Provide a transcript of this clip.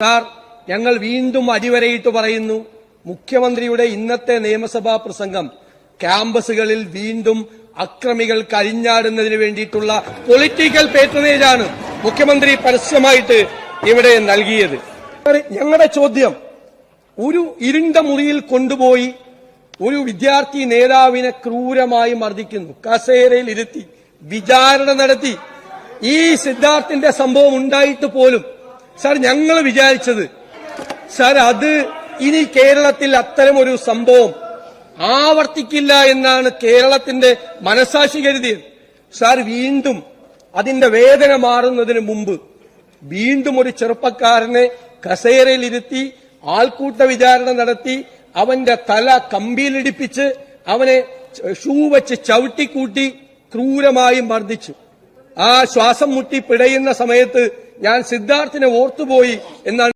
Sir ഞങ്ങൾ വീണ്ടും അടിവരയിട്ട് പറയുന്നു മുഖ്യമന്ത്രിയുടെ ഇന്നത്തെ നിയമസഭാ പ്രസംഗം ക്യാമ്പസുകളിൽ വീണ്ടും അക്രമികൾ കരിഞ്ഞാടുന്നതിന് വേണ്ടിയിട്ടുള്ള പൊളിറ്റിക്കൽ പേറ്റനേജാണ് മുഖ്യമന്ത്രി പരസ്യമായിട്ട് ഇവിടെ നൽകിയത്. ഞങ്ങളുടെ ചോദ്യം ഒരു ഇരുണ്ട മുറിയിൽ കൊണ്ടുപോയി ഒരു വിദ്യാർത്ഥി നേതാവിനെ ക്രൂരമായി മർദ്ദിക്കുന്നു കസേരയിൽ ഇരുത്തി വിചാരണ നടത്തി. ഈ സിദ്ധാർത്ഥിന്റെ സംഭവം ഉണ്ടായിട്ട് പോലും സാർ ഞങ്ങൾ വിചാരിച്ചത് സാർ അത് ഇനി കേരളത്തിൽ അത്തരം ഒരു സംഭവം ആവർത്തിക്കില്ല എന്നാണ് കേരളത്തിന്റെ മനസാക്ഷി കരുതിയത്. സാർ വീണ്ടും അതിന്റെ വേദന മാറുന്നതിന് മുമ്പ് വീണ്ടും ഒരു ചെറുപ്പക്കാരനെ കസേരയിലിരുത്തി ആൾക്കൂട്ട വിചാരണ നടത്തി അവന്റെ തല കമ്പിയിലിടിപ്പിച്ച് അവനെ ഷൂ വെച്ച് ചവിട്ടിക്കൂട്ടി ക്രൂരമായി മർദ്ദിച്ചു. ആ ശ്വാസം മുട്ടി പിടയുന്ന സമയത്ത് ഞാൻ സിദ്ധാർത്ഥിനെ ഓർത്തുപോയി എന്നാണ്